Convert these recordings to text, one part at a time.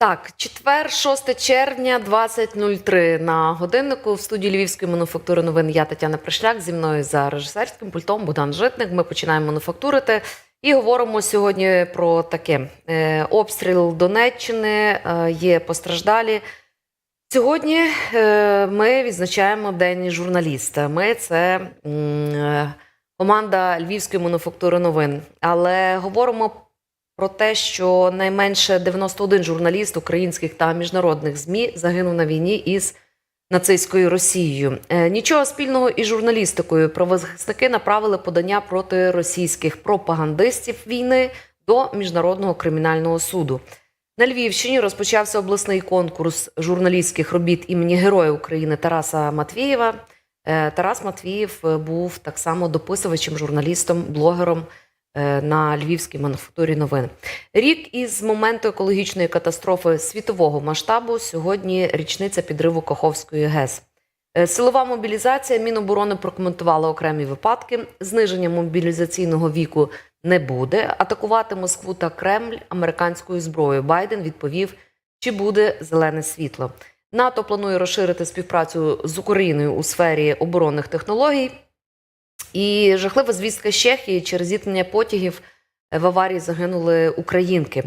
Так, четвер, 6 червня, 20.03 на годиннику в студії Львівської мануфактури новин. Я Тетяна Пришляк. Зі мною за режисерським пультом Богдан Житник. Ми починаємо мануфактурити і говоримо сьогодні про таке: Е, обстріл Донеччини, е, є постраждалі. Сьогодні е, ми відзначаємо День журналіста. Ми це команда Львівської мануфактури новин. Але говоримо про те, що найменше 91 журналіст українських та міжнародних ЗМІ загинув на війні із нацистською Росією. Е, Нічого спільного із журналістикою. Правозахисники направили подання проти російських пропагандистів війни до міжнародного кримінального суду. На Львівщині розпочався обласний конкурс журналістських робіт імені Героя України Тараса Матвієва. Е, Тарас Матвієв е, був так само дописувачем, журналістом, блогером на львівській мануфактурі новин. Рік із моменту екологічної катастрофи світового масштабу. Сьогодні річниця підриву Каховської ГЕС. Е, Силова мобілізація Міноборони прокоментувала окремі випадки. Зниження мобілізаційного віку не буде. Атакувати Москву та Кремль американською зброєю. Байден відповів, чи буде зелене світло. НАТО планує розширити співпрацю з Україною у сфері оборонних технологій. І жахлива звістка з Чехії через зіткнення потягів в аварії загинули українки.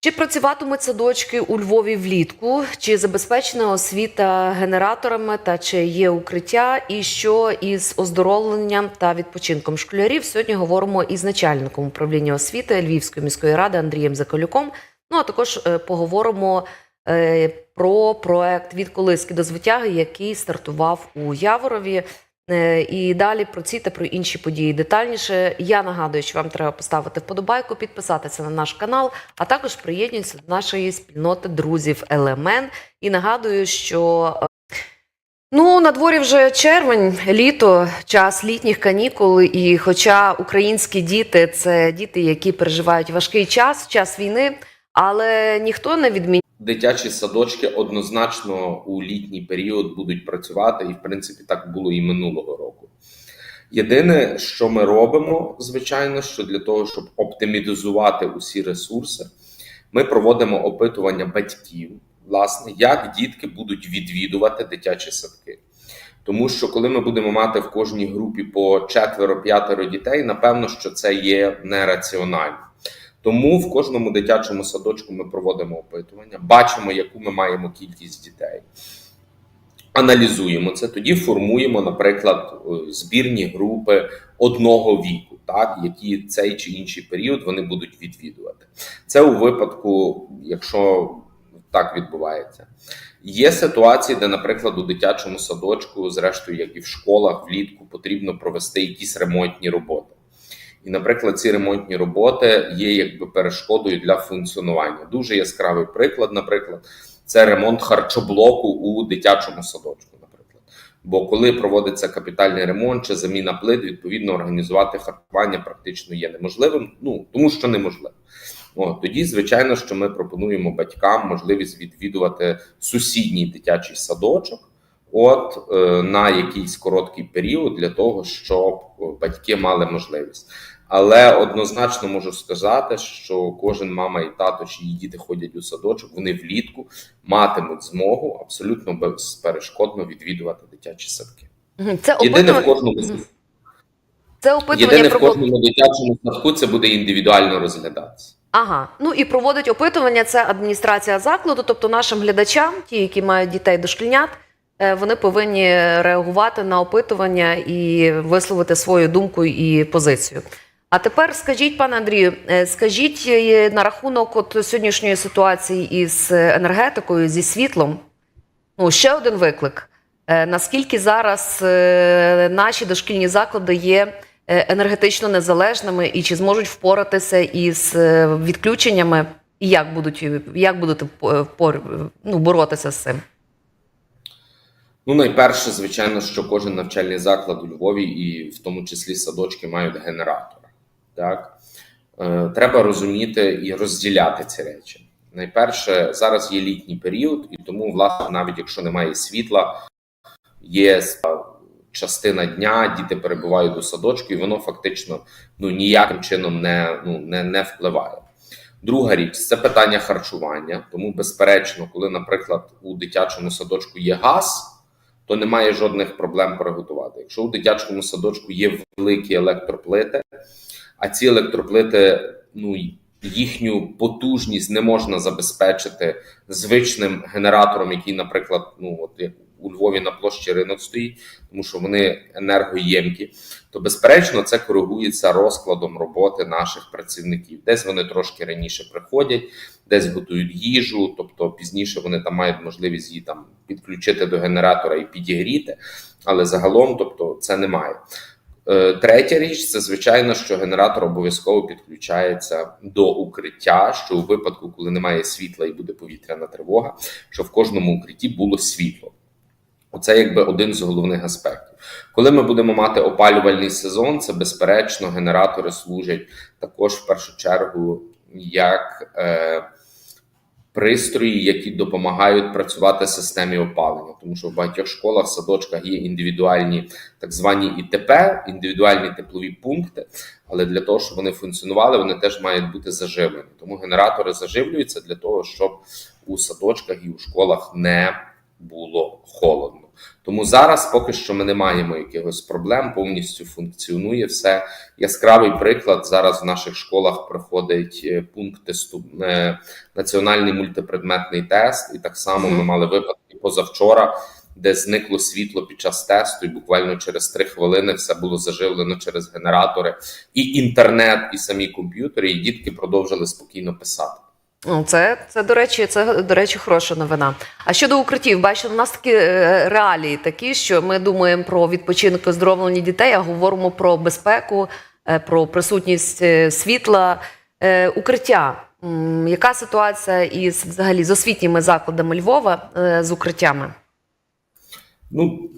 Чи працюватимуть садочки у Львові влітку? Чи забезпечена освіта генераторами та чи є укриття? І що із оздоровленням та відпочинком школярів? Сьогодні говоримо із начальником управління освіти Львівської міської ради Андрієм Заколюком. Ну а також е, поговоримо е, про проект від колиски до звитяги, який стартував у Яворові. Е, І далі про ці та про інші події детальніше. Я нагадую, що вам треба поставити вподобайку, підписатися на наш канал, а також приєднуйтеся до нашої спільноти друзів Елемен. І нагадую, що е, ну на дворі вже червень, літо, час літніх канікул. І хоча українські діти це діти, які переживають важкий час, час війни, але ніхто не відміняє. Дитячі садочки однозначно у літній період будуть працювати, і в принципі так було і минулого року. Єдине, що ми робимо, звичайно, що для того, щоб оптимізувати усі ресурси, ми проводимо опитування батьків, власне, як дітки будуть відвідувати дитячі садки. Тому що коли ми будемо мати в кожній групі по четверо-п'ятеро дітей, напевно, що це є нераціонально. Тому в кожному дитячому садочку ми проводимо опитування, бачимо, яку ми маємо кількість дітей, аналізуємо це. Тоді формуємо, наприклад, е, збірні групи одного віку, так які цей чи інший період вони будуть відвідувати. Це у випадку, якщо так відбувається. Є ситуації, де, наприклад, у дитячому садочку, зрештою, як і в школах, влітку потрібно провести якісь ремонтні роботи. І, наприклад, ці ремонтні роботи є якби перешкодою для функціонування. Дуже яскравий приклад, наприклад, це ремонт харчоблоку у дитячому садочку. Наприклад, бо коли проводиться капітальний ремонт чи заміна плит, відповідно організувати харчування практично є неможливим. Ну тому що неможливо. О, тоді, звичайно, що ми пропонуємо батькам можливість відвідувати сусідній дитячий садочок. От е, на якийсь короткий період для того, щоб батьки мали можливість. Але однозначно можу сказати, що кожен мама і тато, чиї діти ходять у садочок, вони влітку матимуть змогу абсолютно безперешкодно відвідувати дитячі садки. Це Єдине в кожному це опитування єдине в про кожному дитячому садку це буде індивідуально розглядатися. Ага, ну і проводить опитування це адміністрація закладу, тобто нашим глядачам, ті, які мають дітей дошкільнят, е, вони повинні реагувати на опитування і висловити свою думку і позицію. А тепер скажіть, пане Андрію, е, скажіть е, на рахунок от сьогоднішньої ситуації із енергетикою, зі світлом. Ну, ще один виклик. Е, Наскільки зараз наші дошкільні заклади є енергетично незалежними і чи зможуть впоратися із відключеннями, і як будуть як будете ну, боротися з цим? Ну, найперше, звичайно, що кожен навчальний заклад у Львові, і в тому числі садочки, мають генератори. Так е, треба розуміти і розділяти ці речі. Найперше, зараз є літній період, і тому, власне, навіть якщо немає світла, є частина дня, діти перебувають у садочку, і воно фактично ну ніяким чином не, ну, не, не впливає. Друга річ це питання харчування. Тому, безперечно, коли, наприклад, у дитячому садочку є газ, то немає жодних проблем приготувати. Якщо у дитячому садочку є великі електроплити, а ці електроплити, ну їхню потужність не можна забезпечити звичним генератором, який, наприклад, ну от як у Львові на площі ринок стоїть, тому що вони енергоємкі, то безперечно це коригується розкладом роботи наших працівників. Десь вони трошки раніше приходять, десь готують їжу, тобто пізніше вони там мають можливість її там підключити до генератора і підігріти, але загалом, тобто, це немає. Е, Третя річ це звичайно, що генератор обов'язково підключається до укриття. Що у випадку, коли немає світла і буде повітряна тривога, що в кожному укритті було світло. Оце якби один з головних аспектів. Коли ми будемо мати опалювальний сезон, це безперечно генератори служать також в першу чергу як е, пристрої, які допомагають працювати системі опалення, тому що в багатьох школах, садочках є індивідуальні так звані ІТП, індивідуальні теплові пункти. Але для того, щоб вони функціонували, вони теж мають бути заживлені. Тому генератори заживлюються для того, щоб у садочках і у школах не було холодно. Тому зараз поки що ми не маємо якихось проблем, повністю функціонує все. Яскравий приклад зараз в наших школах проходить е, пункт тесту е, національний мультипредметний тест, і так само ми мали випадки позавчора, де зникло світло під час тесту, і буквально через три хвилини все було заживлено через генератори, і інтернет, і самі комп'ютери, і дітки продовжили спокійно писати. Ну, це, це, до речі, це, до речі, хороша новина. А щодо укриттів, бачите, у нас такі е, реалії такі, що ми думаємо про відпочинок і оздоровлення дітей, а говоримо про безпеку, е, про присутність е, світла, укриття. Яка ситуація із взагалі з освітніми закладами Львова з укриттями? Ну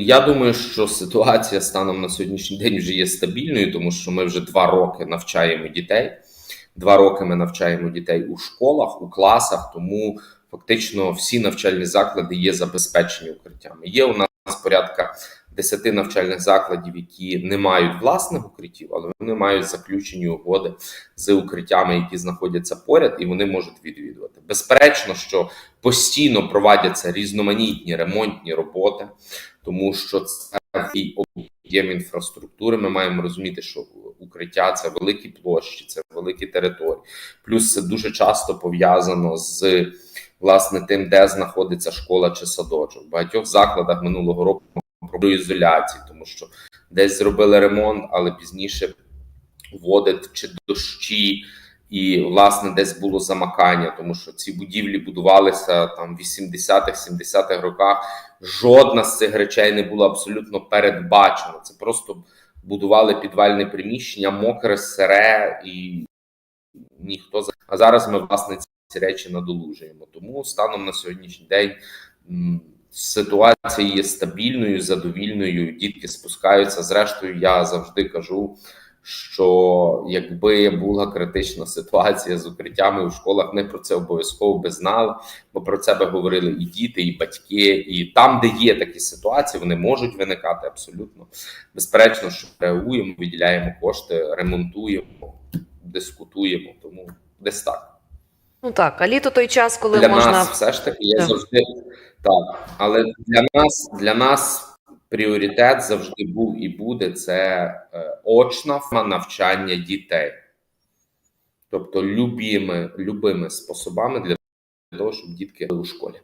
я думаю, що ситуація станом на сьогоднішній день вже є стабільною, тому що ми вже два роки навчаємо дітей. Два роки ми навчаємо дітей у школах, у класах, тому фактично всі навчальні заклади є забезпечені укриттями. Є у нас порядка 10 навчальних закладів, які не мають власних укриттів, але вони мають заключені угоди з укриттями, які знаходяться поряд, і вони можуть відвідувати. Безперечно, що постійно проводяться різноманітні ремонтні роботи, тому що це такий об'єм інфраструктури. Ми маємо розуміти, що укриття це великі площі, це великі території. Плюс це дуже часто пов'язано з власне тим, де знаходиться школа чи садочок. В багатьох закладах минулого року про ізоляції, тому що десь зробили ремонт, але пізніше води чи дощі. І власне десь було замакання, тому що ці будівлі будувалися там в 80-х, 70-х роках. Жодна з цих речей не була абсолютно передбачена. Це просто будували підвальне приміщення, мокре, сире, і ніхто а зараз ми власне ці речі надолужуємо. Тому станом на сьогоднішній день ситуація є стабільною, задовільною. Дітки спускаються. Зрештою, я завжди кажу. Що якби була критична ситуація з укриттями у школах, ми про це обов'язково би знали, бо про це би говорили і діти, і батьки, і там, де є такі ситуації, вони можуть виникати абсолютно безперечно, що реагуємо, виділяємо кошти, ремонтуємо, дискутуємо. Тому десь так Ну так, а літо той час, коли для можна нас все ж таки є Так. завжди так. Але для нас для нас пріоритет завжди був і буде це е, очна навчання дітей, тобто любими, любими способами для того, щоб дітки були у школі.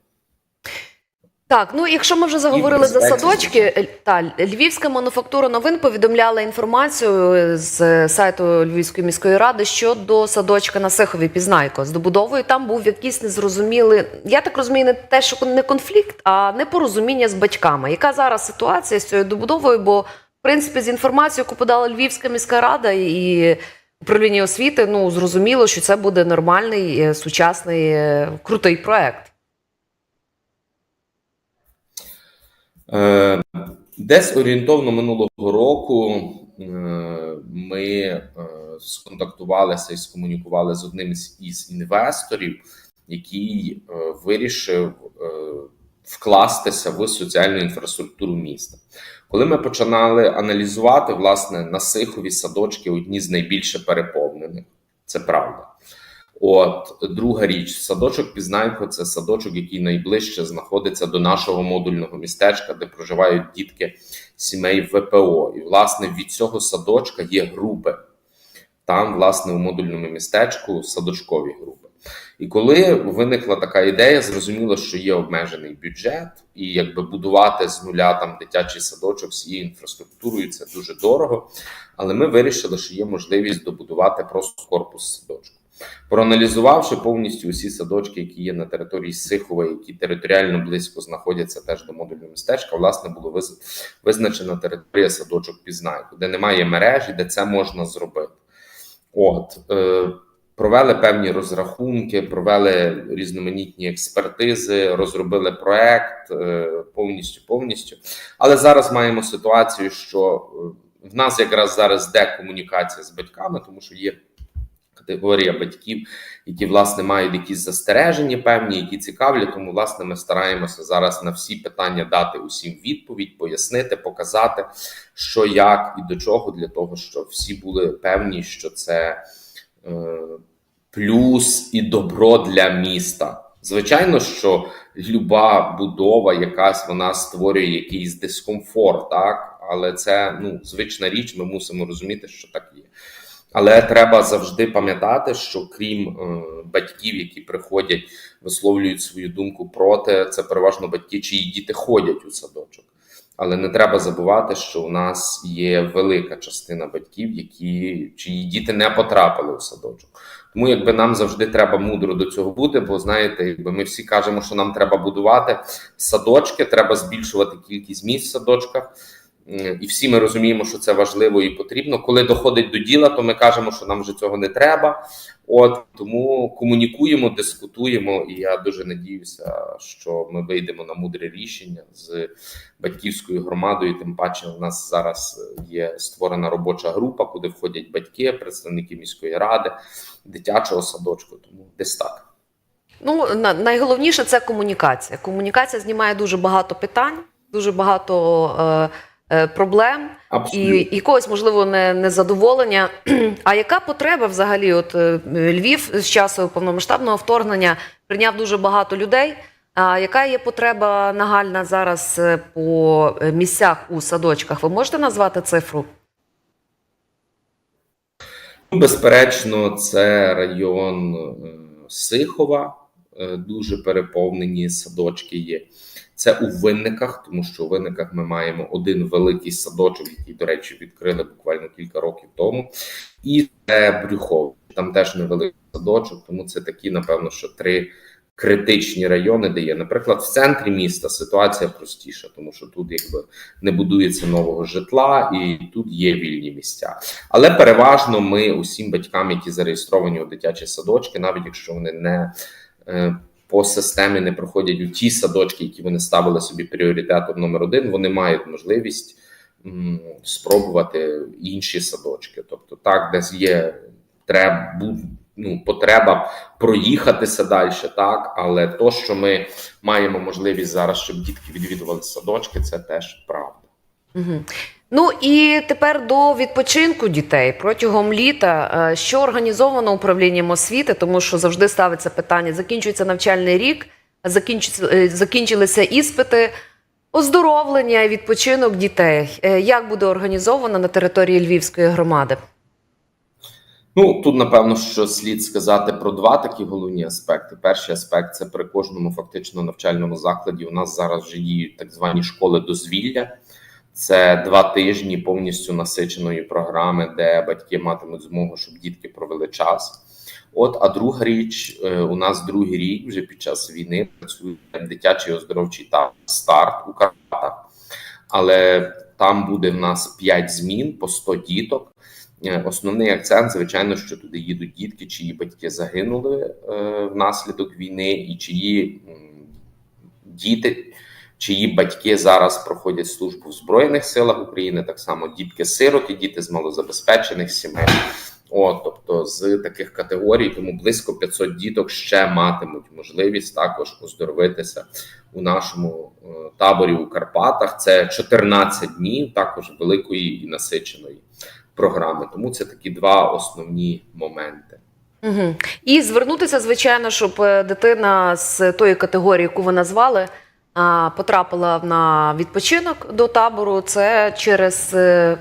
Так, ну якщо ми вже заговорили за садочки, е, та Львівська мануфактура новин повідомляла інформацію з сайту Львівської міської ради щодо садочка на Сихові Пізнайко з добудовою. Там був якийсь незрозумілий, я так розумію, не те, що не конфлікт, а непорозуміння з батьками. Яка зараз ситуація з цією добудовою? Бо в принципі з інформацією, яку подала Львівська міська рада і управління освіти, ну зрозуміло, що це буде нормальний е, сучасний е, крутий проект. Е, Десь орієнтовно минулого року е, ми е, сконтактувалися і скомунікували з одним із інвесторів, який е, вирішив е, вкластися в соціальну інфраструктуру міста. Коли ми починали аналізувати, власне, на Сихові садочки одні з найбільше переповнених, це правда. От друга річ, садочок Пізнайко це садочок, який найближче знаходиться до нашого модульного містечка, де проживають дітки сімей ВПО. І власне від цього садочка є групи. Там, власне, у модульному містечку садочкові групи. І коли виникла така ідея, зрозуміло, що є обмежений бюджет, і якби будувати з нуля там дитячий садочок з її інфраструктурою це дуже дорого. Але ми вирішили, що є можливість добудувати просто корпус садочку. Проаналізувавши повністю усі садочки, які є на території Сихова, які територіально близько знаходяться теж до модульного містечка, власне було визначена територія садочок Пізнайку, де немає мережі, де це можна зробити. От е, провели певні розрахунки, провели різноманітні експертизи, розробили проект е, повністю повністю. Але зараз маємо ситуацію, що е, в нас якраз зараз де комунікація з батьками, тому що є категорія батьків, які власне мають якісь застереження певні, які цікавлять. Тому власне ми стараємося зараз на всі питання дати усім відповідь, пояснити, показати, що як і до чого, для того, щоб всі були певні, що це е, плюс і добро для міста. Звичайно, що люба будова, якась вона створює якийсь дискомфорт, так але це ну звична річ. Ми мусимо розуміти, що так є. Але треба завжди пам'ятати, що крім е, батьків, які приходять, висловлюють свою думку проти, це переважно батьки, чиї діти ходять у садочок. Але не треба забувати, що у нас є велика частина батьків, які чиї діти не потрапили у садочок. Тому якби нам завжди треба мудро до цього бути, бо знаєте, якби ми всі кажемо, що нам треба будувати садочки, треба збільшувати кількість місць в садочках. М, І всі ми розуміємо, що це важливо і потрібно. Коли доходить до діла, то ми кажемо, що нам вже цього не треба. От тому комунікуємо, дискутуємо, і я дуже надіюся, що ми вийдемо на мудре рішення з батьківською громадою. Тим паче, у нас зараз є створена робоча група, куди входять батьки, представники міської ради, дитячого садочку. Тому десь так. Ну, на- найголовніше це комунікація. Комунікація знімає дуже багато питань, дуже багато е, е, проблем. Абсолютно. і якогось можливо не, незадоволення. А яка потреба взагалі? От е, Львів з часу повномасштабного вторгнення прийняв дуже багато людей. А яка є потреба нагальна зараз е, по е, місцях у садочках? Ви можете назвати цифру? Ну, Безперечно, це район е, Сихова, е, дуже переповнені садочки є. Це у винниках, тому що у винниках ми маємо один великий садочок, який, до речі, відкрили буквально кілька років тому. І це Брюхов. Там теж невеликий садочок, тому це такі, напевно, що три критичні райони, де є. Наприклад, в центрі міста ситуація простіша, тому що тут якби не будується нового житла, і тут є вільні місця. Але переважно ми усім батькам, які зареєстровані у дитячі садочки, навіть якщо вони не е, по системі не проходять у ті садочки, які вони ставили собі пріоритетом номер один, вони мають можливість м, спробувати інші садочки. Тобто, так, десь є треба ну, потреба проїхатися далі, так але то, що ми маємо можливість зараз, щоб дітки відвідували садочки, це теж правда. Угу. Ну і тепер до відпочинку дітей протягом літа. е, Що організовано управлінням освіти, тому що завжди ставиться питання: закінчується навчальний рік, е, закінчилися іспити, оздоровлення і відпочинок дітей. Е, Як буде організовано на території Львівської громади? Ну тут напевно, що слід сказати про два такі головні аспекти. Перший аспект це при кожному фактично навчальному закладі. У нас зараз вже діють так звані школи дозвілля. Це два тижні повністю насиченої програми, де батьки матимуть змогу, щоб дітки провели час. От, а друга річ, е, у нас другий рік вже під час війни працює дитячий оздоровчий табор старт у Карпатах, але там буде в нас 5 змін по 100 діток. Е, Основний акцент, звичайно, що туди їдуть дітки, чиї батьки загинули е, внаслідок війни, і чиї діти, чиї батьки зараз проходять службу в Збройних силах України, так само дітки-сироти, діти з малозабезпечених сімей. О, тобто з таких категорій, тому близько 500 діток ще матимуть можливість також оздоровитися у нашому е, таборі у Карпатах. Це 14 днів, також великої і насиченої програми. Тому це такі два основні моменти. Угу. І звернутися, звичайно, щоб е, дитина з тої категорії, яку ви назвали, потрапила на відпочинок до табору. Це через е,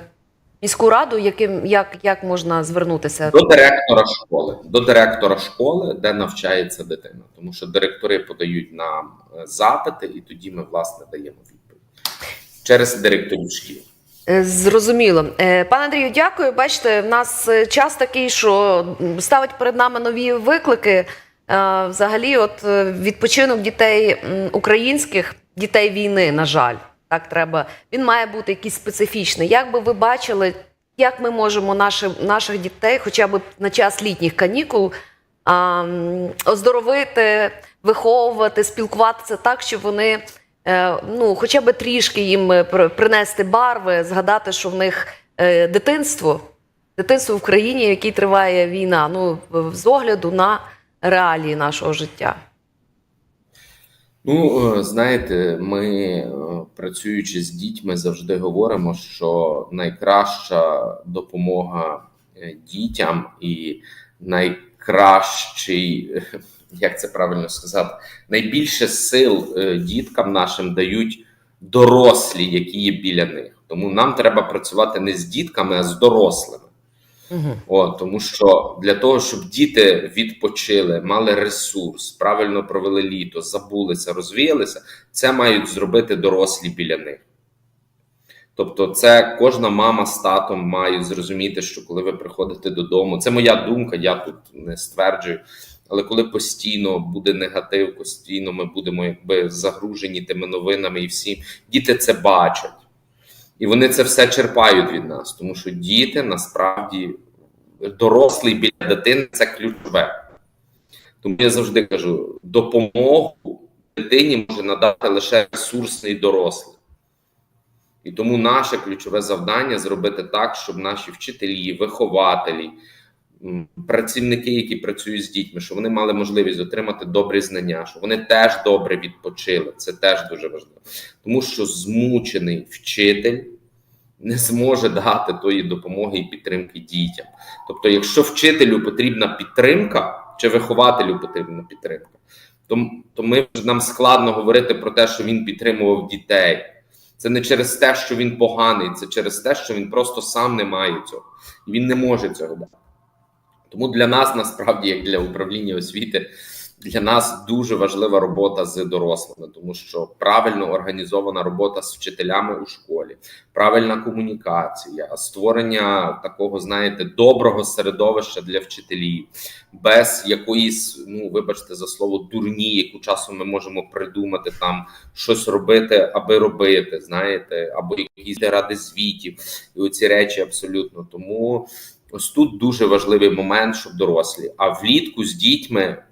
міську раду, яким як, як можна звернутися? До директора школи, до директора школи, де навчається дитина, тому що директори подають нам е, запити, і тоді ми власне даємо відповідь через директорів шкіл. Е, Зрозуміло. Пане Андрію, дякую. Бачите, в нас час такий, що ставить перед нами нові виклики. Е, Взагалі, от е, відпочинок дітей українських, дітей війни, на жаль, так треба. Він має бути якийсь специфічний. Як би ви бачили, як ми можемо наших, наших дітей, хоча б на час літніх канікул, а, оздоровити, виховувати, спілкуватися так, щоб вони е, ну, хоча б трішки їм принести барви, згадати, що в них дитинство, дитинство в країні, в якій триває війна, ну, з огляду на реалії нашого життя. Ну, е, знаєте, ми, е, працюючи з дітьми, завжди говоримо, що найкраща допомога е, дітям і найкращий, як це правильно сказати, найбільше сил діткам нашим дають дорослі, які є біля них. Тому нам треба працювати не з дітками, а з дорослими. Угу. О, тому що для того, щоб діти відпочили, мали ресурс, правильно провели літо, забулися, розвіялися, це мають зробити дорослі біля них. Тобто, це кожна мама з татом мають зрозуміти, що коли ви приходите додому, це моя думка, я тут не стверджую. Але коли постійно буде негатив, постійно ми будемо якби загружені тими новинами і всім, діти це бачать. І вони це все черпають від нас, тому що діти насправді дорослий біля дитини це ключове. Тому я завжди кажу: допомогу дитині може надати лише ресурсний дорослий. І тому наше ключове завдання зробити так, щоб наші вчителі, вихователі, працівники, які працюють з дітьми, щоб вони мали можливість отримати добрі знання, щоб вони теж добре відпочили. Це теж дуже важливо. Тому що змучений вчитель не зможе дати тої допомоги і підтримки дітям. Тобто, якщо вчителю потрібна підтримка, чи вихователю потрібна підтримка, то, то ми нам складно говорити про те, що він підтримував дітей. Це не через те, що він поганий, це через те, що він просто сам не має цього, і він не може цього дати. Тому для нас, насправді, як для управління освіти, для нас дуже важлива робота з дорослими, тому що правильно організована робота з вчителями у школі, правильна комунікація, створення такого, знаєте, доброго середовища для вчителів, без якоїсь, ну вибачте за слово, дурні, яку часом ми можемо придумати там щось робити, аби робити, знаєте, або якісь ради звітів, і оці речі абсолютно тому. Ось тут дуже важливий момент, щоб дорослі. А влітку з дітьми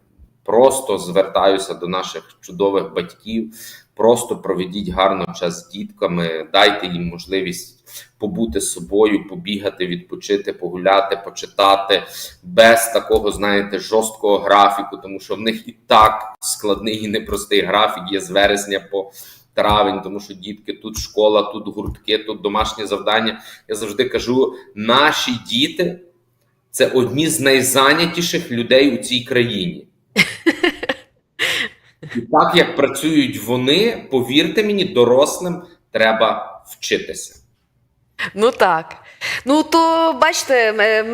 просто звертаюся до наших чудових батьків. Просто проведіть гарно час з дітками, дайте їм можливість побути з собою, побігати, відпочити, погуляти, почитати без такого, знаєте, жорсткого графіку, тому що в них і так складний і непростий графік є з вересня по травень, тому що дітки тут школа, тут гуртки, тут домашні завдання. Я завжди кажу: наші діти це одні з найзайнятіших людей у цій країні. І так як працюють вони, повірте мені, дорослим треба вчитися. Ну так. Ну то бачите,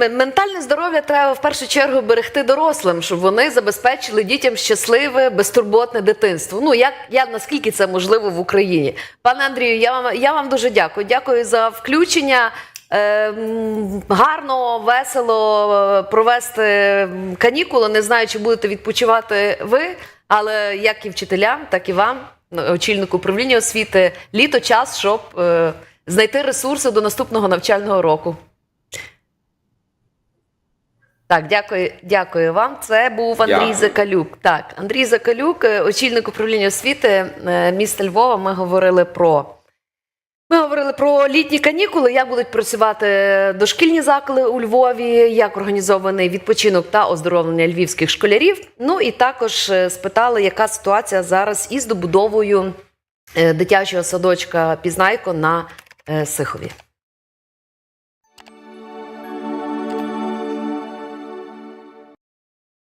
ментальне здоров'я треба в першу чергу берегти дорослим, щоб вони забезпечили дітям щасливе, безтурботне дитинство. Ну як, як наскільки це можливо в Україні? Пане Андрію, я вам я вам дуже дякую. Дякую за включення. Е, гарно, весело е, провести канікули. Не знаю, чи будете відпочивати ви, але як і вчителям, так і вам, очільнику управління освіти, літо час, щоб е, знайти ресурси до наступного навчального року. Так, дякую, дякую вам. Це був Андрій Дякую. Закалюк. Так, Андрій Закалюк, е, очільник управління освіти е, міста Львова. Ми говорили про. Ми говорили про літні канікули, як будуть працювати дошкільні заклади у Львові, як організований відпочинок та оздоровлення львівських школярів. Ну і також е, спитали, яка ситуація зараз із добудовою дитячого садочка Пізнайко на Сихові.